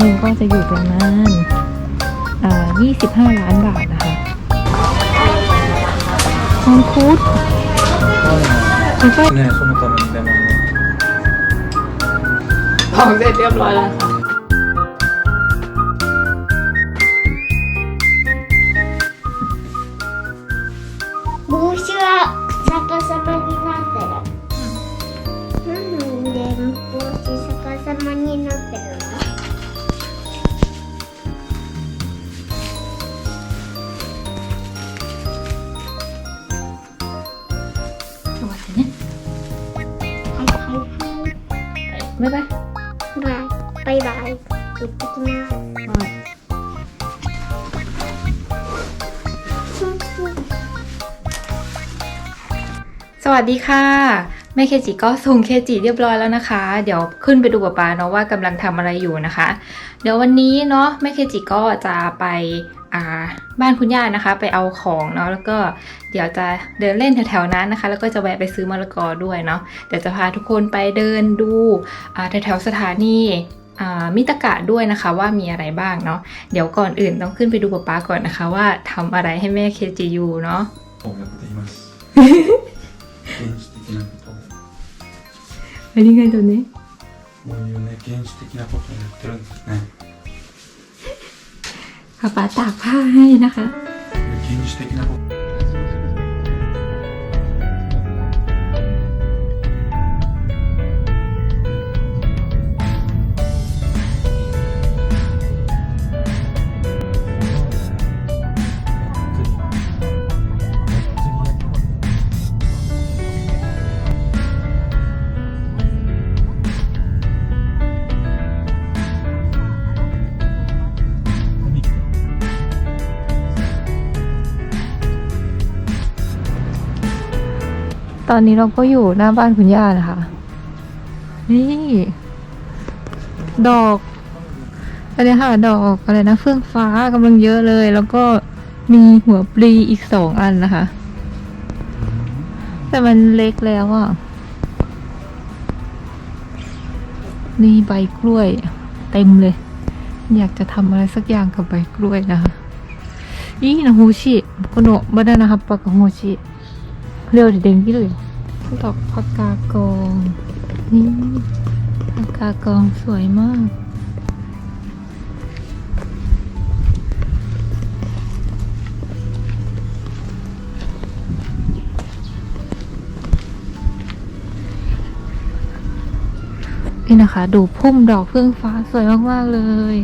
หนึ่งก็จะอยู่ประมาณ25 ล้านบาทนะคะมังคุดแล้วก็เนี่ยส้มตำแดงของเสร็จเรียบร้อยแล้ว บ๊ายบายบายบายบายปิดตาสวัสดีค่ะแม่เคจิก็ส่งเคจิเรียบร้อยแล้วนะคะ เดี๋ยวขึ้นไปดูป๊าป๊าเนาะว่ากำลังทำอะไรอยู่นะคะ เดี๋ยววันนี้เนาะแม่เคจิก็จะไป บ้านคุณย่านะคะ ไปเอาของเนาะแล้วก็เดี๋ยวจะเดินเล่นแถวๆนั้นนะคะ แล้วก็จะแวะไปซื้อมะละกอด้วยเนาะเดี๋ยวจะพาทุกคนไปเดินดูแถวๆสถานีมิตรกะด้วยนะคะว่ามีอะไรบ้างเนาะเดี๋ยวก่อนอื่นต้องขึ้นไปดูปป้าก่อนนะคะ ว่าทำอะไรให้แม่ KGU เนาะอันนี้ไงตัวนี้ ค่ป๋าตากผ้าให้นะคะ ตอนนี้เราก็อยู่หน้าบ้านคุณย่านะคะ นี่ ดอกอะไรค่ะ ดอกอะไรนะ เฟื่องฟ้ากำลังเยอะเลย แล้วก็มีหัวปลีอีกสองอันนะคะ แต่มันเล็กแล้วอ่ะ นี่ใบกล้วย เต็มเลย อยากจะทำอะไรสักอย่างกับใบกล้วยนะคะอีนะฮูชิこのバナナ葉っぱが欲しい 려 냉기를 수덕 박가공 니 박가공 수아이마นี่นะคะ ดูพุ่มดอกเฟื่องฟ้าสวยมาก ๆ เลย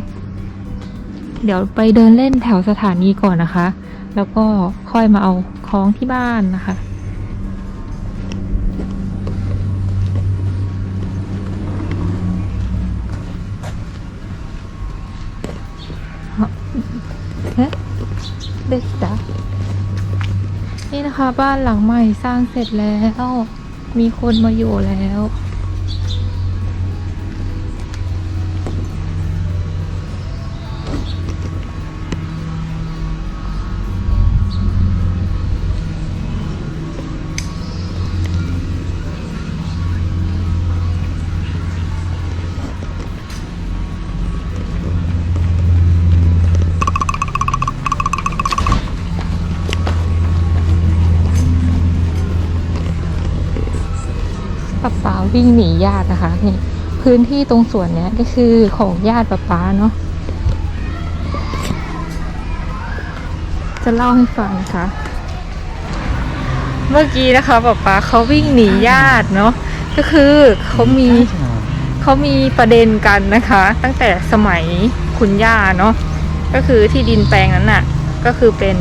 เดี๋ยวไปเดินเล่นแถวสถานีก่อนนะคะ แล้วก็ค่อยมาเอาของที่บ้านนะคะ นี่นะคะ บ้านหลังใหม่สร้างเสร็จแล้ว มีคนมาอยู่แล้ว วิ่งหนีญาตินะคะนี่พื้นที่ตรงส่วนเนี้ยก็คือของญาติป๊าป๊าเนาะจะเล่าให้ฟังนะคะเมื่อกี้นะคะป๊าป๊าเขาวิ่งหนีญาติเนาะก็คือเขามีเขามีประเด็นกันนะคะ ตั้งแต่สมัยคุณย่าเนาะก็คือที่ดินแปลงนั้นน่ะ ก็คือเป็น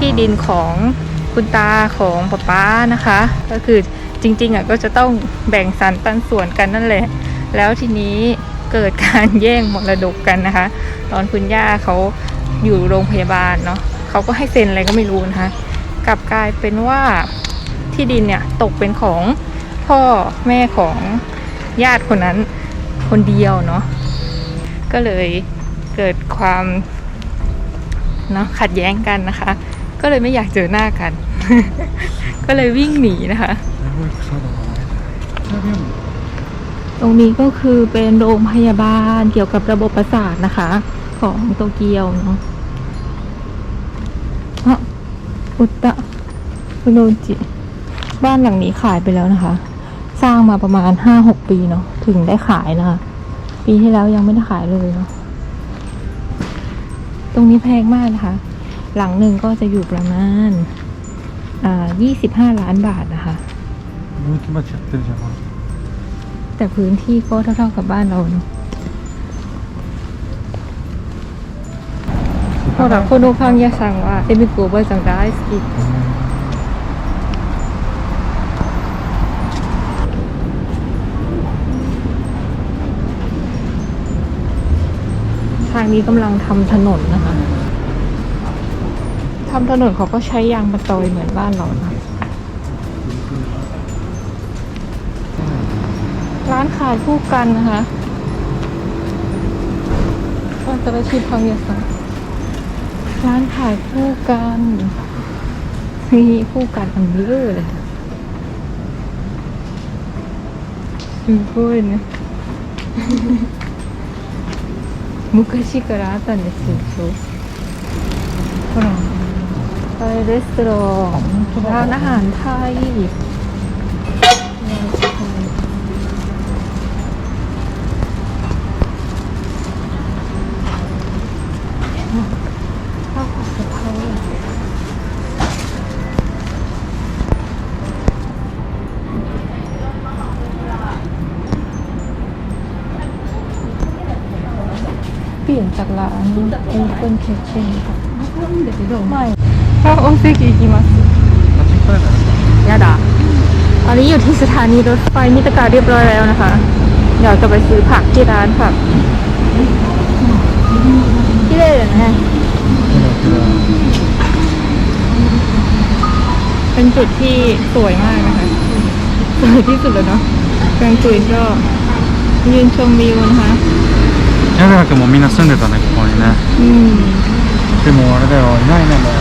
ที่ดินของคุณตาของป๊าป๊านะคะ ก็คือ จริงๆอะก็จะต้องแบ่งสรรปันส่วนกันนั่นแหละ แล้วทีนี้เกิดการแย่งมรดกกันนะคะ ตอนคุณย่าเขาอยู่โรงพยาบาลเนาะเขาก็ให้เซ็นอะไรก็ไม่รู้นะคะ กลับกลายเป็นว่าที่ดินเนี่ยตกเป็นของพ่อแม่ของญาติคนนั้นคนเดียวเนาะก็เลยเกิดความเนาะขัดแย้งกันนะคะ ก็เลยไม่อยากเจอหน้ากัน ก็เลยวิ่งหนีนะคะ ตรงนี้ก็คือเป็นโรงพยาบาลเกี่ยวกับระบบประสาทนะคะ ของโตเกียวเนาะอุตตะโรจิ บ้านหลังนี้ขายไปแล้วนะคะ สร้างมาประมาณห้าหกปีเนาะถึงได้ขายนะคะ ปีที่แล้วยังไม่ได้ขายเลยเนาะตรงนี้แพงมากนะคะ หลังหนึ่งก็จะอยู่ประมาณอ่ายี่สิบห้าล้านบาทนะคะ Bunu kim açıklayacak แต่พื้นที่ก็เท่าๆกับบ้านเราเนอะพอหลังคนโนพังยาสั่งว่าเอมกูกเบอร์สังได้สกิ ทางนี้กำลังทำถนนนะคะทำถนนเขาก็ใช้ยางมาตอยเหมือนบ้านเรานะานขายคู่กันนะคะว่าจะไปชิมพังยาสังร้านขายคู่กันมีคู่กันอันเบลอเลยค่ะすごいね昔からあったんですよそうほらไปレストランร้านอาหารไทย ร้านเอ็นเปิลเคเชนค่ะไม่ชอบโอเซกิกิมัสยาดาตอนนี้อยู่ที่สถานีรถไฟมิตรการเรียบร้อยแล้วนะคะ เดี๋ยวจะไปซื้อผักที่ร้านผักที่เลยเหรอนะเป็นจุดที่สวยมากนะคะสวยที่สุดเลยเนาะกลางจุยก็ยืนชมวิวนะคะ 矢川君もみんな住んでたねここにね อืม でもあれだよいないねもう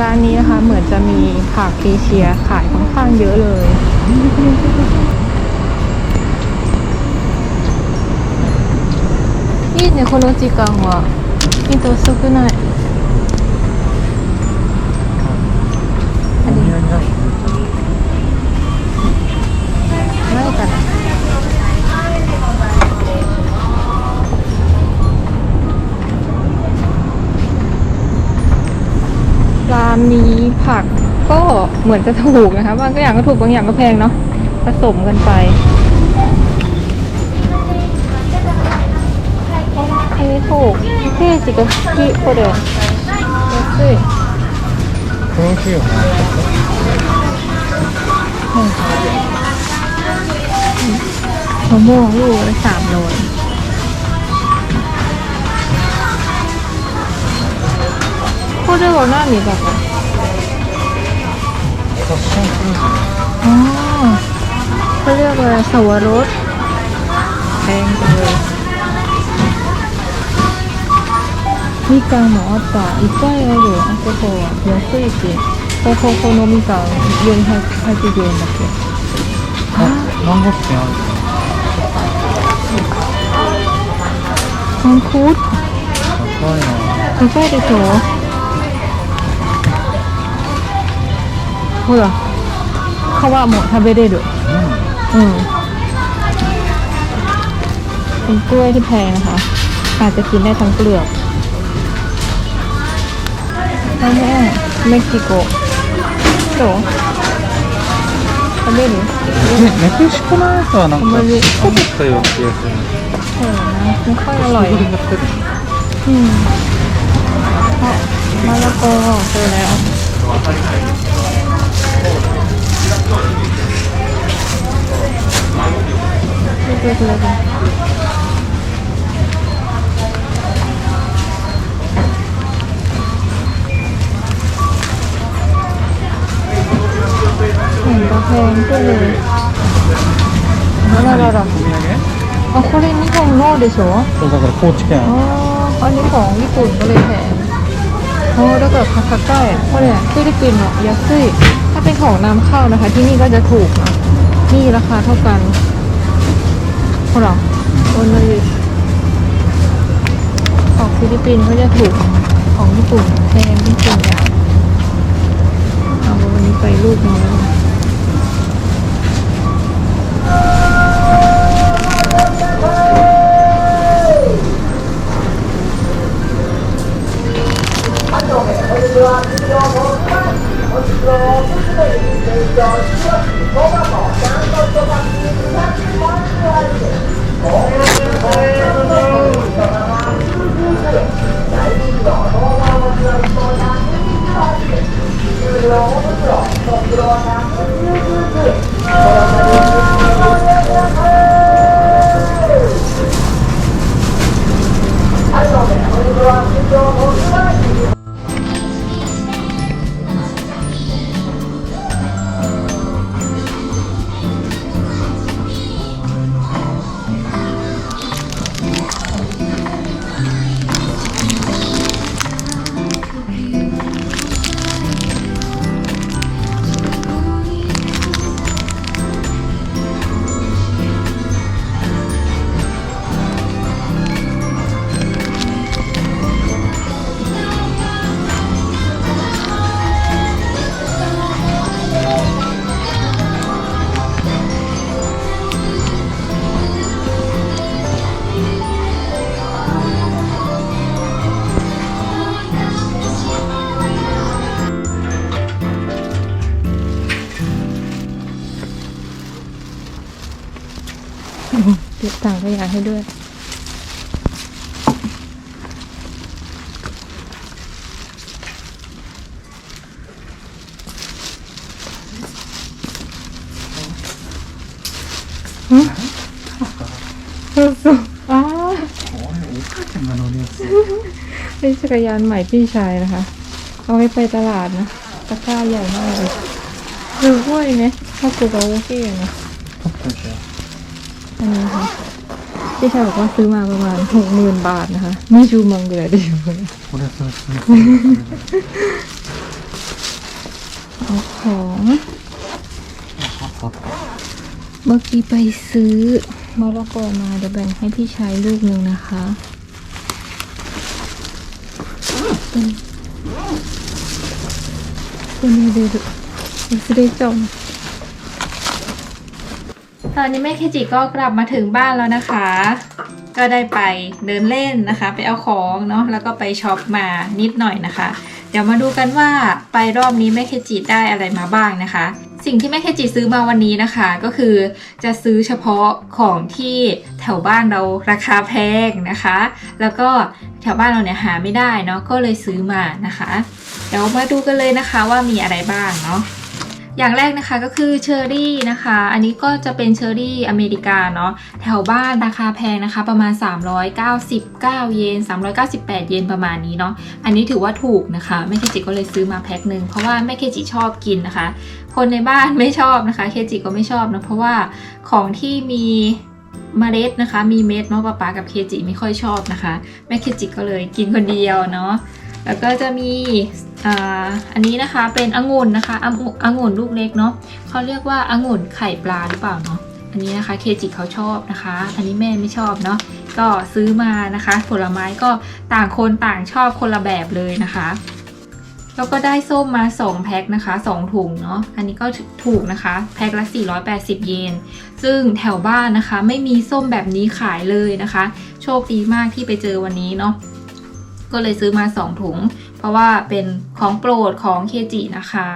ร้านนี้นะคะ เหมือนจะมีผักปีเชียขายค่อนข้างเยอะเลย いいねこの時間は人少ない ผักก็เหมือนจะถูกนะคะบางอย่างก็ถูกบางอย่างก็แพงเนาะผสมกันไปอันนี้ถูกเทจิกะกิโคเดะ安いこれ美味しいよねมะม่วงลูกละสามโลこれは何だかパ ッションフルーツ อ๋อเขาเรียกว่าสวรสแพงจังเลยみかんもあったいっぱいあるあそこは安いしこここのみかん480円だっけあマンゴステンあるมังคุด 高いな高いでしょ ほら皮も食べれるうんเป็นกล้วยที่แพงนะคะ อาจจะกินได้ทั้งเปลือกมะม่วงเม็กซิโกどう食べるうんねメキシコのやつはなんかあんまり思ったような気がするそうだなไม่ค่อยอร่อย これやってる อืมあมะละกอเจอแล้ว ดูดูดูดูเห็นกระแพงก็เลยอะไรหรอ お土産あこれ日本のでしょそうだから高知県 อ๋อ อันนี้ของญี่ปุ่นก็เลยแพงโอ้แล้วก็คาคาใต้เพราะเนี่ยฟิลิปปินส์เนี่ย安いถ้ าเป็นของนำเข้านะคะ ที่นี่ก็จะถูกนะนี่ราคาเท่ากันเหรอโอนเลยของฟิลิปปินส์เขาจะถูกของญี่ปุ่นแพงที่สุดอย่างเอาวันนี้ไปลูกน้อย เก็บต่างขยะให้ด้วย そうそうあこれお母ちゃんが乗るやつ あเป็นจักรยานใหม่พี่ชายนะคะ เอาไว้ไปตลาดนะตะกร้าใหญ่มากเลยหรือว่าไหมถ้ากูก็โอเคนะ 取っといて อันนี้ค่ะพี่ชายบอกว่าซื้อมาประมาณหกหมื่นบาทนะคะ นี่ชูมังเลยดิเอาของเมื่อกี้ไปซื้อมะละกอมาเดี๋ยวแบ่งให้พี่ชายลูกหนึ่งนะคะคุณคุณดูดูดูสิได้จม ตอนนี้แม่เคจิก็กลับมาถึงบ้านแล้วนะคะ ก็ได้ไปเดินเล่นนะคะ ไปเอาของเนาะแล้วก็ไปช็อปมานิดหน่อยนะคะ เดี๋ยวมาดูกันว่าไปรอบนี้แม่เคจิได้อะไรมาบ้างนะคะ สิ่งที่แม่เคจิซื้อมาวันนี้นะคะ ก็คือจะซื้อเฉพาะของที่แถวบ้านเราราคาแพงนะคะ แล้วก็แถวบ้านเราเนี่ยหาไม่ได้เนาะก็เลยซื้อมานะคะ เดี๋ยวมาดูกันเลยนะคะว่ามีอะไรบ้างเนาะ อย่างแรกนะคะก็คือเชอร์รี่นะคะ อันนี้ก็จะเป็นเชอร์รี่อเมริกาเนาะ แถวบ้านราคาแพงนะคะ ประมาณ 399 เยน 398 เยนประมาณนี้เนาะ อันนี้ถือว่าถูกนะคะ แม่เคจิก็เลยซื้อมาแพ็คหนึ่งเพราะว่าแม่เคจิชอบกินนะคะ คนในบ้านไม่ชอบนะคะ เคจิก็ไม่ชอบนะเพราะว่าของที่มีเมล็ดนะคะ มีเม็ดเนาะป๊าป๊ากับเคจิไม่ค่อยชอบนะคะ แม่เคจิก็เลยกินคนเดียวเนาะ แล้วก็จะมีอันนี้นะคะเป็นองุ่นนะคะองุ่นองุ่นลูกเล็กเนาะเขาเรียกว่าองุ่นไข่ปลาหรือเปล่าเนาะอันนี้นะคะเคจิเขาชอบนะคะ อันนี้แม่ไม่ชอบเนาะก็ซื้อมานะคะ ผลไม้ก็ต่างคนต่างชอบคนละแบบเลยนะคะแล้วก็ได้ส้มมา 2 แพ็คนะคะ 2 ถุงเนาะ อันนี้ก็ถูกนะคะ แพ็คละ 480 เยน ซึ่งแถวบ้านนะคะ ไม่มีส้มแบบนี้ขายเลยนะคะ โชคดีมากที่ไปเจอวันนี้เนาะ ก็เลยซื้อมา 2 ถุง เพราะว่าเป็นของโปรดของเคจินะคะ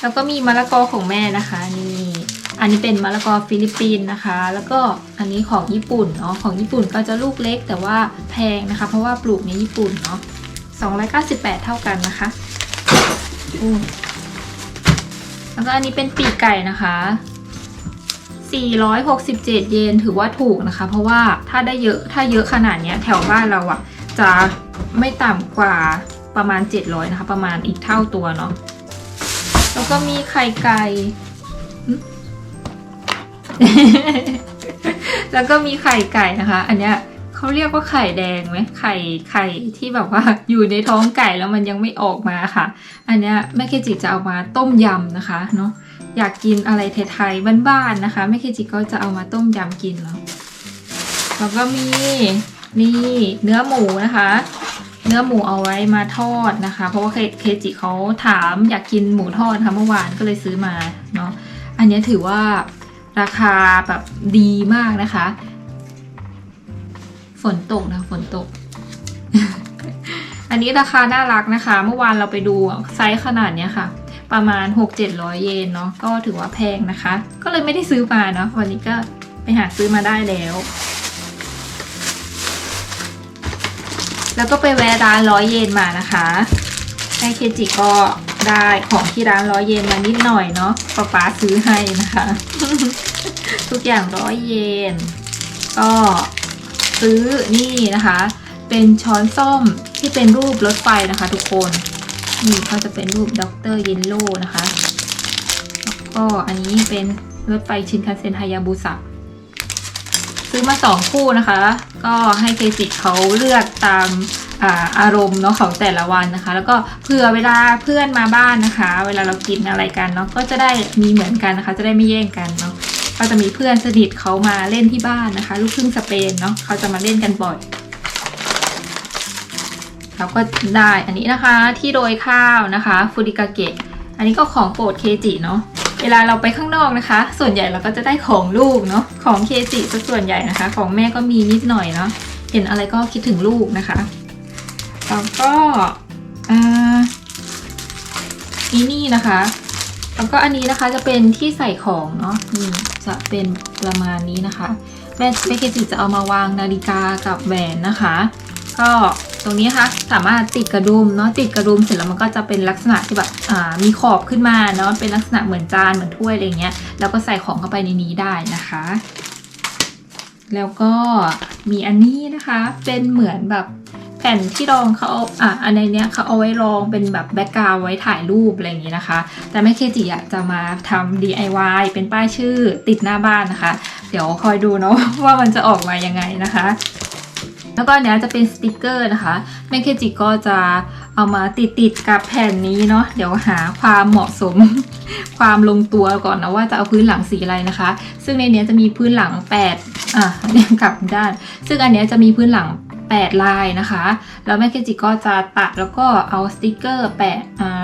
แล้วก็มีมะละกอของแม่นะคะนี่อันนี้เป็นมะละกอฟิลิปปินส์นะคะ แล้วก็อันนี้ของญี่ปุ่นเนาะของญี่ปุ่นก็จะลูกเล็กแต่ว่าแพงนะคะ เพราะว่าปลูกในญี่ปุ่นเนาะ298 เท่ากันนะคะแล้วก็อันนี้เป็นปีกไก่นะคะ467 เยนถือว่าถูกนะคะ เพราะว่าถ้าได้เยอะถ้าเยอะขนาดเนี้ยแถวบ้านเราอะ จะไม่ต่ำกว่าประมาณ 700 นะคะ ประมาณอีกเท่าตัวเนาะแล้วก็มีไข่ไก่ แล้วก็มีไข่ไก่นะคะ อันเนี้ยเขาเรียกว่าไข่แดงไหมไข่ไข่ที่แบบว่าอยู่ในท้องไก่แล้วมันยังไม่ออกมาค่ะ อันเนี้ยแม่เคจิจะเอามาต้มยำนะคะเนาะอยากกินอะไรไทยๆบ้านๆนะคะแม่เคจิก็จะเอามาต้มยำกินเนาะแล้วก็มี นี่เนื้อหมูนะคะ เนื้อหมูเอาไว้มาทอดนะคะ เพราะว่าเคจิเขาถามอยากกินหมูทอดค่ะเมื่อวานก็เลยซื้อมาเนาะอันนี้ถือว่าราคาแบบดีมากนะคะ ฝนตกนะฝนตก อันนี้ราคาน่ารักนะคะ เมื่อวานเราไปดูไซส์ขนาดเนี้ยค่ะ ประมาณ 6-700 เยนเนาะก็ถือว่าแพงนะคะ ก็เลยไม่ได้ซื้อมาเนาะวันนี้ก็ไปหาซื้อมาได้แล้ว แล้วก็ไปแวะร้านร้อยเยนมานะคะแม่เคจิก็ได้ของที่ร้านร้อยเยนมานิดหน่อยเนาะป๊าป๊าซื้อให้นะคะ ทุกอย่างร้อยเยน ก็ซื้อนี่นะคะ เป็นช้อนส้อมที่เป็นรูปรถไฟนะคะ ทุกคน นี่เขาจะเป็นรูปด็อกเตอร์เยนโลนะคะ แล้วก็อันนี้เป็นรถไฟชินคันเซ็นฮายาบุสะ ซื้อมาสองคู่นะคะ ก็ให้เคจิเขาเลือกตามอาอารมณ์เนาะของแต่ละวันนะคะ แล้วก็เผื่อเวลาเพื่อนมาบ้านนะคะ เวลาเรากินอะไรกันเนาะก็จะได้มีเหมือนกันนะคะ จะได้ไม่แย่งกันเนาะก็จะมีเพื่อนสนิทเขามาเล่นที่บ้านนะคะ ลูกครึ่งสเปนเนาะเขาจะมาเล่นกันบ่อยเราก็ได้อันนี้นะคะที่โรยข้าวนะคะฟูริกาเกะอันนี้ก็ของโปรดเคจิเนาะ เวลาเราไปข้างนอกนะคะ ส่วนใหญ่เราก็จะได้ของลูกเนาะของเคจิส่วนใหญ่นะคะ ของแม่ก็มีนิดหน่อยเนาะเห็นอะไรก็คิดถึงลูกนะคะแล้วก็อ่นี่นะคะแล้วก็อันนี้นะคะจะเป็นที่ใส่ของเนาะนี่จะเป็นประมาณนี้นะคะ แม่แม่เคจิจะเอามาวางนาฬิกากับแหวนนะคะ ก็ตรงนี้นะคะสามารถติดกระดุมเนาะติดกระดุมเสร็จแล้วมันก็จะเป็นลักษณะที่แบบมีขอบขึ้นมาเนาะเป็นลักษณะเหมือนจานเหมือนถ้วยอะไรเงี้ยแล้วก็ใส่ของเข้าไปในนี้ได้นะคะ แล้วก็มีอันนี้นะคะเป็นเหมือนแบบแผ่นที่รองเขาเอาอะอันในเนี้ยเขาเอาไว้รองเป็นแบบแบ็กกราวไว้ถ่ายรูปอะไรอย่างงี้นะคะ แต่แม่เคจิอยากจะมาทำ DIY เป็นป้ายชื่อติดหน้าบ้านนะคะ เดี๋ยวคอยดูเนาะว่ามันจะออกมายังไงนะคะ แล้วก็เนี้ยจะเป็นสติกเกอร์นะคะแม่เคจิก็จะเอามาติดติดกับแผ่นนี้เนาะเดี๋ยวหาความเหมาะสม ความลงตัวก่อนนะว่าจะเอาพื้นหลังสีอะไรนะคะ ซึ่งในเนี้ยจะมีพื้นหลัง8อะเนี่ยกลับด้าน ซึ่งอันเนี้ยจะมีพื้นหลัง8ลายนะคะ แล้วแม่เคจิก็จะตัดแล้วก็เอาสติกเกอร์แปะ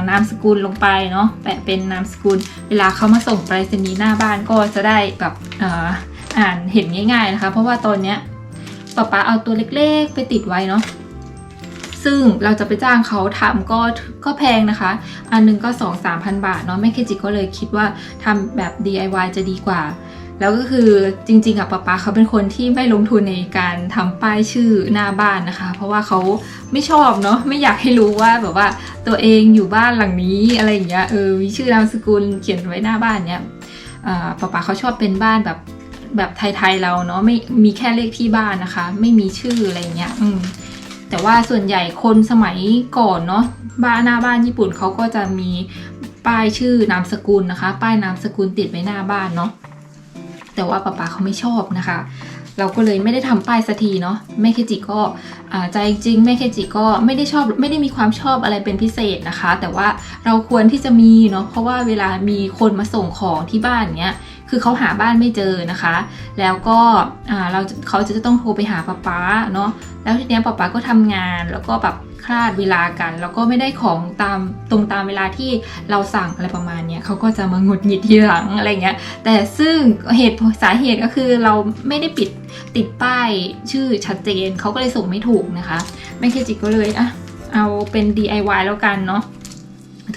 นามสกุลลงไปเนาะ แปะเป็นนามสกุล เวลาเขามาส่งไปรษณีย์หน้าบ้านก็จะได้แบบอ่าอ่านเห็นง่าย ๆนะคะ เพราะว่าตอนเนี้ย ป๊าป๊าเอาตัวเล็กๆ ไปติดไว้เนาะซึ่งเราจะไปจ้างเขาทำก็ก็แพงนะคะ อันหนึงก็ 2 3 0 0 0 บาทเนาะแม่เคจิก็เลยคิดว่าทำแบบ DIY จะดีกว่า แล้วก็คือจริงๆอะป๊าป๊าเขาเป็นคนที่ไม่ลงทุนในการทำป้ายชื่อหน้าบ้านนะคะ เพราะว่าเขาไม่ชอบเนาะไม่อยากให้รู้ว่าแบบว่าตัวเองอยู่บ้านหลังนี้อะไรอย่างเงี้ยเออมีชื่อนามสกุลเขียนไว้หน้าบ้านเนี้ยป๊าป๊าเขาชอบเป็นบ้านแบบ แบบไทยๆเราเนาะไม่มีแค่เลขที่บ้านนะคะ ไม่มีชื่ออะไรเงี้ยอืมแต่ว่าส่วนใหญ่คนสมัยก่อนเนาะบ้านหน้าบ้านญี่ปุ่นเขาก็จะมีป้ายชื่อนามสกุลนะคะ ป้ายนามสกุลติดไว้หน้าบ้านเนาะแต่ว่าป๊าป๊าเขาไม่ชอบนะคะ เราก็เลยไม่ได้ทำป้ายสักทีเนาะแม่เคจิก็ใจจริงแม่เคจิก็ไม่ได้ชอบไม่ได้มีความชอบอะไรเป็นพิเศษนะคะ แต่ว่าเราควรที่จะมีเนาะเพราะว่าเวลามีคนมาส่งของที่บ้านเนี้ย คือเขาหาบ้านไม่เจอนะคะ แล้วก็เราเขาจะต้องโทรไปหาป๊าป๊าเนาะแล้วทีเนี้ยป๊าป๊าก็ทำงานแล้วก็แบบคลาดเวลากัน แล้วก็ไม่ได้ของตามตรงตามเวลาที่เราสั่งอะไรประมาณเนี้ยเขาก็จะมาหงุดหงิดทีหลังอะไรเงี้ยแต่ซึ่งเหตุสาเหตุก็คือเราไม่ได้ปิดติดป้ายชื่อชัดเจนเขาก็เลยส่งไม่ถูกนะคะแม่เคจิก็เลยอะเอาเป็น DIY แล้วกันเนาะ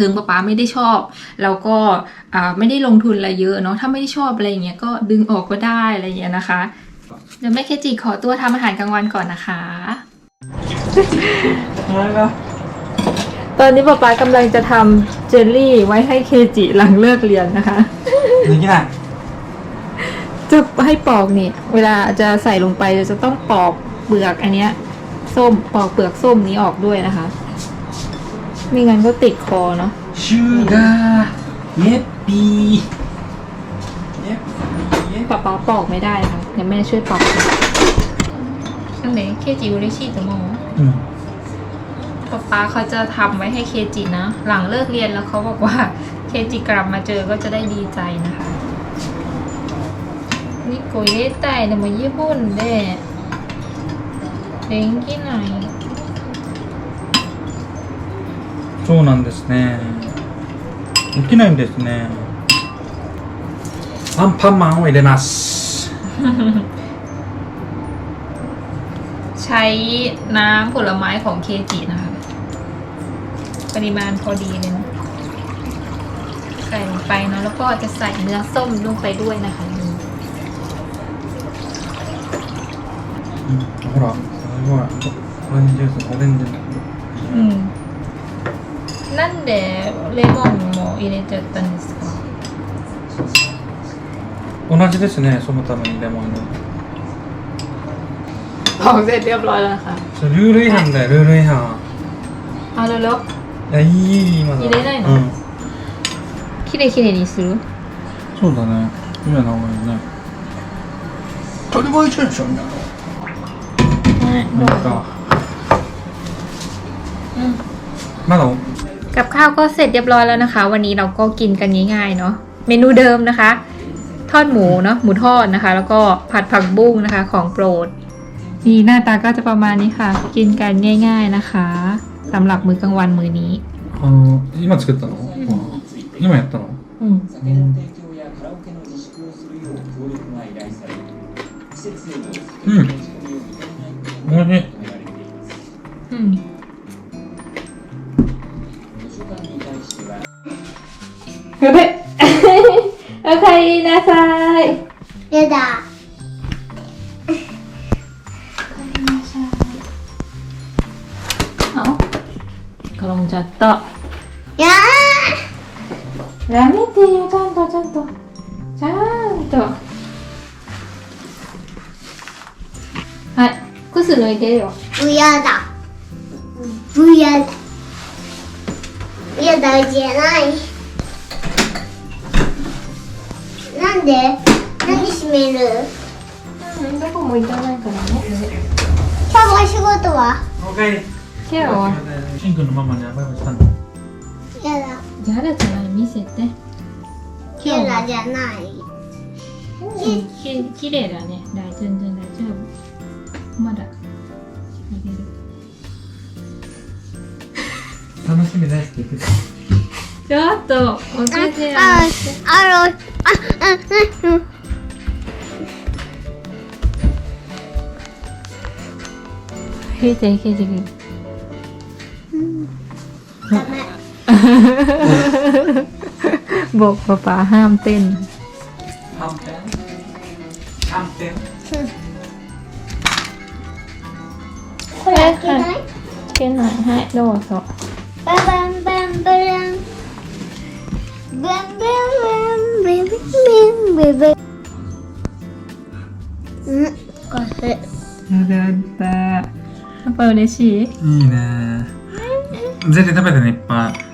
ถึงป๊าป๊าไม่ได้ชอบ แล้วก็อ่าไม่ได้ลงทุนอะไรเยอะเนาะถ้าไม่ได้ชอบอะไรอย่างเงี้ยก็ดึงออกก็ได้อะไรอย่างเงี้ยนะคะ เดี๋ยวแม่เคจิขอตัวทำอาหารกลางวันก่อนนะคะตอนนี้ป๊าป๊ากำลังจะทำเจลลี่ไว้ให้เคจิหลังเลิกเรียนนะคะนึกยังไงจะให้ปอกเนี่ย เวลาจะใส่ลงไปเราจะต้องปอกเปลือกอันเนี้ยส้มปอกเปลือกส้มนี้ออกด้วยนะคะ ไม่งั้นก็ติดคอเนาะชูกาเยปปีเย็ปีป๊ป๊าปอกไม่ได้ค่ะเดี๋ยวแม่ช่วยปอกตั้งแต่เคจิวิชิตมองป๊าป๊าเขาจะทำไว้ให้เคจินะ หลังเลิกเรียนแล้วเขาบอกว่าเคจิกลับมาเจอก็จะได้ดีใจนะคะนี่โกยได้แต่เดี๋ยวมาญี่ปุ่นเด้เด้งกี่ไหน そうなんですね。起きないんですね。アンパンマンを入れます。 ใช้น้ำผลไม้ของเคจินะคะ ปริมาณพอดีเลยนะใส่ลงไปเนาะแล้วก็จะใส่เนื้อส้มลงไปด้วยนะคะนี่ うん、ほら、ほら、オレンジジュース、オレンジ。 อืม นั่นเดเลมอนโมอิเลเจตันสก 同じですね、そのためにレモンの。 บอกเสร็จเรียบร้อยแล้วค่ะ それルール違反だよ、ルール違反。 เอาเร็ว いや、いい、今だ。入れないのうん。 ๆきれいきれいにするそうだね。今の方がいいね。当たり前じゃん、そんなの。なんか。うんまだ、 กับข้าวก็เสร็จเรียบร้อยแล้วนะคะ วันนี้เราก็กินกันง่ายๆเนาะเมนูเดิมนะคะ ทอดหมูเนาะหมูทอดนะคะ แล้วก็ผัดผักบุ้งนะคะ ของโปรด นี่หน้าตาก็จะประมาณนี้ค่ะ กินกันง่าย ๆนะคะสำหรับมื้อกลางวันมื้อนี้ あの、今作ったの、今やったの อืม 酒の提供やカラオケの自粛をするよう協力が依頼され施設へのうん持ち込みを認めないことおいしいが求められています อืม やべ。おかえりなさい。やだ。あ転んじゃった。やあやめてよちゃんとちゃんと。ちゃんと。はい靴脱いでよ。うやだ。うやだ。いや大事じゃない。なんで？何閉める？うんどこも行かないからね。パパ仕事は？おかえり。ケアは？シンくんのママにはバイバイしたの。やだ。じゃあじゃない見せて。今日はやだじゃない。うんききれいだね。大全然大丈夫。まだ。楽しみ大好き言ってた。ちょっとお手手あ、あの、あ、Hece hece hece. บอกป๊าป๋าห้ามเต้น ห้ามเต้นห้ามเต้นคนอยากกินไหมเต้นหน่อยให้โดดสอ Bam bam bam bam. Bam bam bam. うん、これ。やだったパパ嬉しい？いいねゼリー食べてねいっぱい